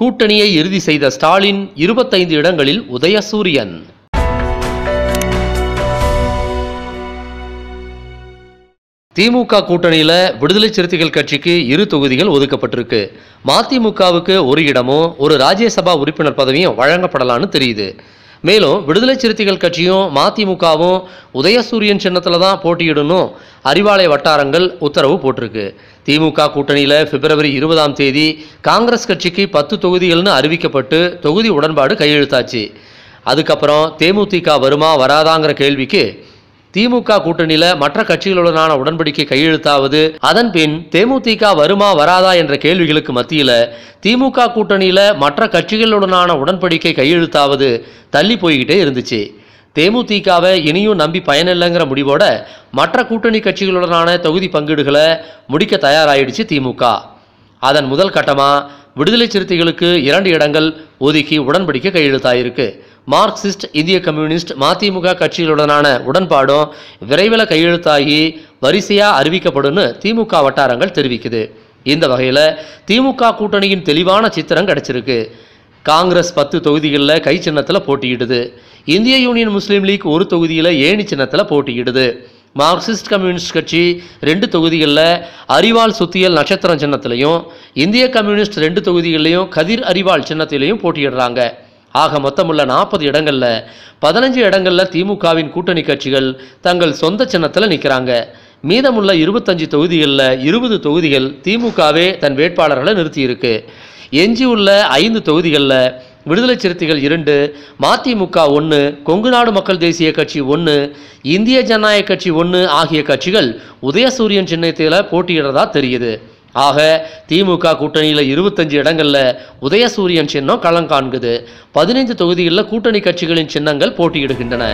கூட்டணியை இறுதி செய்த ஸ்டாலின் இருபத்தைந்து இடங்களில் உதயசூரியன். திமுக கூட்டணியில விடுதலை சிறுத்தைகள் கட்சிக்கு இரு தொகுதிகள் ஒதுக்கப்பட்டிருக்கு. மதிமுகவுக்கு ஒரு இடமும் ஒரு ராஜ்யசபா உறுப்பினர் பதவியும் வழங்கப்படலான்னு தெரியுது. மேலும் விடுதலை சிறுத்தைகள் கட்சியும் மதிமுகவும் உதயசூரியன் சின்னத்தில் தான் போட்டியிடணும். அறிவாலய வட்டாரங்கள் உத்தரவு போட்டிருக்கு. திமுக கூட்டணியில் பிப்ரவரி இருபதாம் தேதி காங்கிரஸ் கட்சிக்கு பத்து தொகுதிகள்னு அறிவிக்கப்பட்டு தொகுதி உடன்பாடு கையெழுத்தாச்சு. அதுக்கப்புறம் தேமுதிக வருமா வராதாங்கிற கேள்விக்கு திமுக கூட்டணியில மற்ற கட்சிகளுடனான உடன்படிக்கை கையெழுத்தாவது அதன் பின் தேமுதிக வருமா வராதா என்ற கேள்விகளுக்கு மத்தியில திமுக கூட்டணியில மற்ற கட்சிகளுடனான உடன்படிக்கை கையெழுத்தாவது தள்ளி போய்கிட்டே இருந்துச்சு. தேமுதிகவை இனியும் நம்பி பயனில்லைங்கிற முடிவோட மற்ற கூட்டணி கட்சிகளுடனான தொகுதி பங்கீடுகளை முடிக்க தயாராயிடுச்சு திமுக. அதன் முதல் கட்டமாக விடுதலை சிறுத்தைகளுக்கு இரண்டு இடங்கள் ஒதுக்கி உடன்படிக்கை கையெழுத்தாயிருக்கு. மார்க்சிஸ்ட் இந்திய கம்யூனிஸ்ட் மதிமுக கட்சிகளுடனான உடன்பாடும் விரைவில் கையெழுத்தாகி வரிசையாக அறிவிக்கப்படும் திமுக வட்டாரங்கள் தெரிவிக்குது. இந்த வகையில் திமுக கூட்டணியின் தெளிவான சித்திரம் கிடைச்சிருக்கு. காங்கிரஸ் பத்து தொகுதிகளில் கை சின்னத்தில் போட்டியிடுது. இந்திய யூனியன் முஸ்லீம் லீக் ஒரு தொகுதியில் ஏணி சின்னத்தில் போட்டியிடுது. மார்க்சிஸ்ட் கம்யூனிஸ்ட் கட்சி ரெண்டு தொகுதிகளில் அரிவாள் சுத்தியல் நட்சத்திரம் சின்னத்திலையும் இந்திய கம்யூனிஸ்ட் ரெண்டு தொகுதிகளிலையும் கதிர் அரிவாள் சின்னத்திலையும் போட்டியிடுறாங்க. ஆக மொத்தமுள்ள நாற்பது இடங்களில் பதினஞ்சு இடங்களில் திமுகவின் கூட்டணி கட்சிகள் தங்கள் சொந்த சின்னத்தில் நிற்கிறாங்க மீதமுள்ள இருபத்தஞ்சு தொகுதிகளில் இருபது தொகுதிகள் திமுகவே தன் வேட்பாளர்களை நிறுத்தியிருக்கு. எஞ்சியுள்ள ஐந்து தொகுதிகளில் விடுதலை சிறுத்தைகள் இரண்டு மதிமுக ஒன்று கொங்கு நாடு மக்கள் தேசிய கட்சி ஒன்று இந்திய ஜனநாயக கட்சி ஒன்று ஆகிய கட்சிகள் உதயசூரியன் சின்னத்தில் போட்டியிடுறதா தெரியுது. ஆக திமுக கூட்டணியில் இருபத்தஞ்சு இடங்களில் உதயசூரியன் சின்னம் களம் காண்குது. பதினைந்து தொகுதிகளில் கூட்டணி கட்சிகளின் சின்னங்கள் போட்டியிடுகின்றன.